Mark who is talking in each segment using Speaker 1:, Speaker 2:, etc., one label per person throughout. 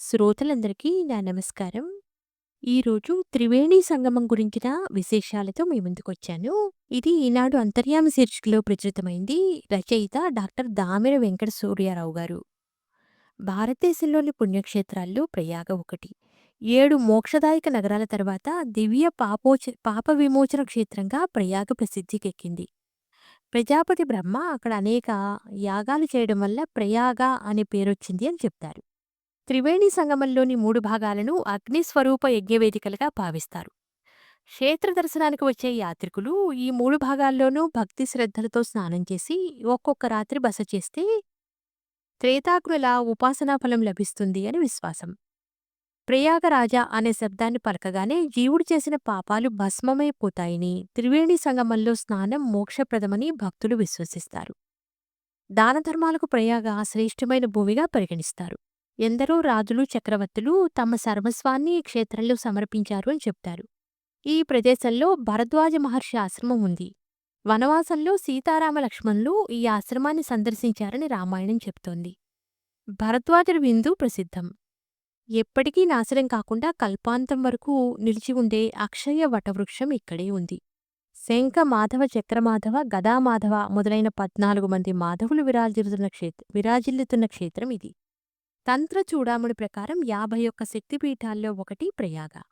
Speaker 1: శ్రోతలందరికీ నా నమస్కారం. ఈరోజు త్రివేణి సంగమం గురించిన విశేషాలతో మీ ముందుకొచ్చాను. ఇది ఈనాడు అంతర్యామి శీర్షికలో ప్రచురితమైంది. రచయిత డాక్టర్ దామిర వెంకట సూర్యారావు గారు. భారతదేశంలోని పుణ్యక్షేత్రాల్లో ప్రయాగ ఒకటి. ఏడు మోక్షదాయక నగరాల తర్వాత దివ్య పాపోచ పాప విమోచన క్షేత్రంగా ప్రయాగ ప్రసిద్ధికెక్కింది. ప్రజాపతి బ్రహ్మ అక్కడ అనేక యాగాలు చేయడం వల్ల ప్రయాగ అనే పేరొచ్చింది అని చెప్తారు. త్రివేణి సంగమంలోని మూడు భాగాలను అగ్నిస్వరూప యజ్ఞవేదికలుగా భావిస్తారు. క్షేత్ర దర్శనానికి వచ్చే యాత్రికులు ఈ మూడు భాగాల్లోనూ భక్తి శ్రద్ధలతో స్నానం చేసి ఒక్కొక్క రాత్రి బస చేస్తే త్రేతాగ్నుల ఉపాసనా ఫలం లభిస్తుంది అని విశ్వాసం. ప్రయాగరాజ అనే శబ్దాన్ని పలకగానే జీవుడు చేసిన పాపాలు భస్మమైపోతాయని త్రివేణి సంగమంలో స్నానం మోక్షప్రదమని భక్తులు విశ్వసిస్తారు. దానధర్మాలకు ప్రయాగ శ్రేష్టమైన భూమిగా పరిగణిస్తారు. ఎందరో రాజులు చక్రవర్తులు తమ సర్వస్వాన్ని ఈ క్షేత్రంలో సమర్పించారు అని చెప్తారు. ఈ ప్రదేశంలో భరద్వాజ మహర్షి ఆశ్రమం ఉంది. వనవాసంలో సీతారామ లక్ష్మణులు ఈ ఆశ్రమాన్ని సందర్శించారని రామాయణం చెప్తోంది. భరద్వాజుడి విందు ప్రసిద్ధం. ఎప్పటికీ నాశనం కాకుండా కల్పాంతం వరకు నిలిచి ఉండే అక్షయ వటవృక్షం ఇక్కడే ఉంది. శంఖ మాధవ చక్రమాధవ గదామాధవ మొదలైన పద్నాలుగు మంది మాధవులు విరాజిల్లుతున్న క్షేత్ర విరాజిల్లుతున్న క్షేత్రం ఇది. తంత్ర చూడామణి ప్రకారం యాభై ఒక్క శక్తిపీఠాల్లో ఒకటి ప్రయాగ.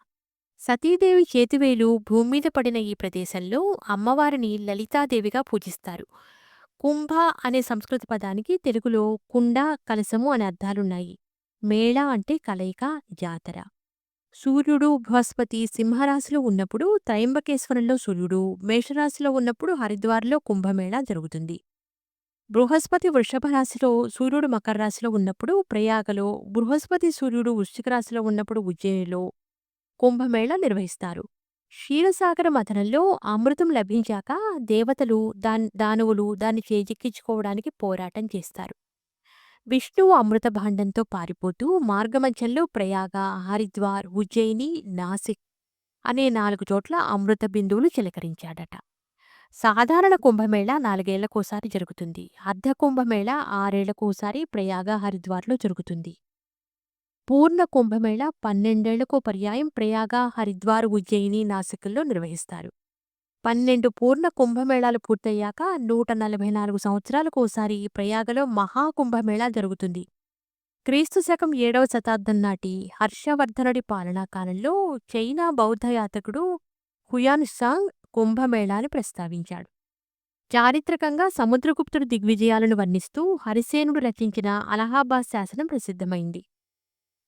Speaker 1: సతీదేవి చేతివేలు భూమ్మీద పడిన ఈ ప్రదేశంలో అమ్మవారిని లలితాదేవిగా పూజిస్తారు. కుంభ అనే సంస్కృత పదానికి తెలుగులో కుండ కలశము అనే అర్థాలున్నాయి. మేళ అంటే కలయిక జాతర. సూర్యుడు బృహస్పతి సింహరాశిలో ఉన్నప్పుడు త్రయంబకేశ్వరంలో సూర్యుడు మేషరాశిలో ఉన్నప్పుడు హరిద్వార్లో కుంభమేళా జరుగుతుంది. బృహస్పతి వృషభ రాశిలో సూర్యుడు మకర రాశిలో ఉన్నప్పుడు ప్రయాగలో బృహస్పతి సూర్యుడు వృశ్చిక రాశిలో ఉన్నప్పుడు ఉజ్జయినిలో కుంభమేళ నిర్వహిస్తారు. క్షీరసాగర మథనంలో అమృతం లభించాక దేవతలు దాన్ దానవులు దాన్ని చేజిక్కించుకోవడానికి పోరాటం చేస్తారు. విష్ణువు అమృత భాండంతో పారిపోతూ మార్గమధ్యంలో ప్రయాగ హరిద్వార్ ఉజ్జయిని నాసిక్ అనే నాలుగు చోట్ల అమృత బిందువులు చిలకరించాడట. సాధారణ కుంభమేళ నాలుగేళ్ళకోసారి జరుగుతుంది. అర్ధ కుంభమేళ ఆరేళ్ళకోసారి ప్రయాగ హరిద్వార్లో జరుగుతుంది. పూర్ణ కుంభమేళ పన్నెండేళ్ళకో పర్యాయం ప్రయాగ హరిద్వార్ ఉజ్జయిని నాసికుల్లో నిర్వహిస్తారు. పన్నెండు పూర్ణ కుంభమేళాలు పూర్తయ్యాక నూట నలభై నాలుగు సంవత్సరాలకోసారి ప్రయాగలో మహాకుంభమేళా జరుగుతుంది. క్రీస్తు శకం ఏడవ శతాబ్దం నాటి హర్షవర్ధనుడి పాలనా కాలంలో చైనా బౌద్ధ యాతకుడు హుయాన్ సాంగ్ కుంభమేళాని ప్రస్తావించాడు. చారిత్రకంగా సముద్రగుప్తుడు దిగ్విజయాలను వర్ణిస్తూ హరిసేనుడు రచించిన అలహాబాద్ శాసనం ప్రసిద్ధమైంది.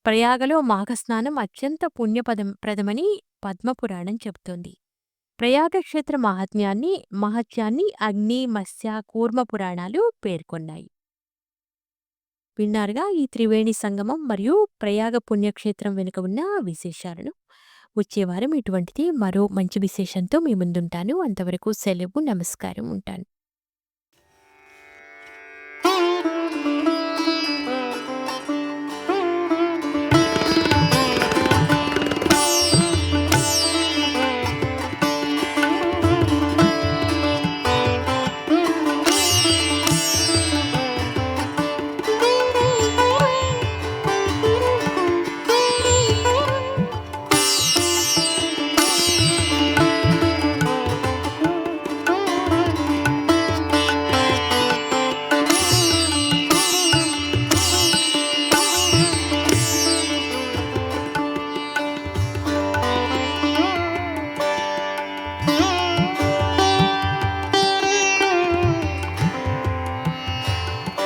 Speaker 1: ప్రయాగలో మాఘస్నానం అత్యంత పుణ్యపదం ప్రదమని పద్మపురాణం చెబుతోంది. ప్రయాగక్షేత్ర మహాత్మ్యాన్ని మహత్యాన్ని అగ్ని మత్స్య కూర్మ పురాణాలు పేర్కొన్నాయి. విన్నారుగా ఈ త్రివేణి సంగమం మరియు ప్రయాగ పుణ్యక్షేత్రం వెనుక ఉన్న విశేషాలను. వచ్చే వారం ఇటువంటిది మరో మంచి విశేషంతో మీ ముందుంటాను. అంతవరకు సెలవు. నమస్కారం. ఉంటాను.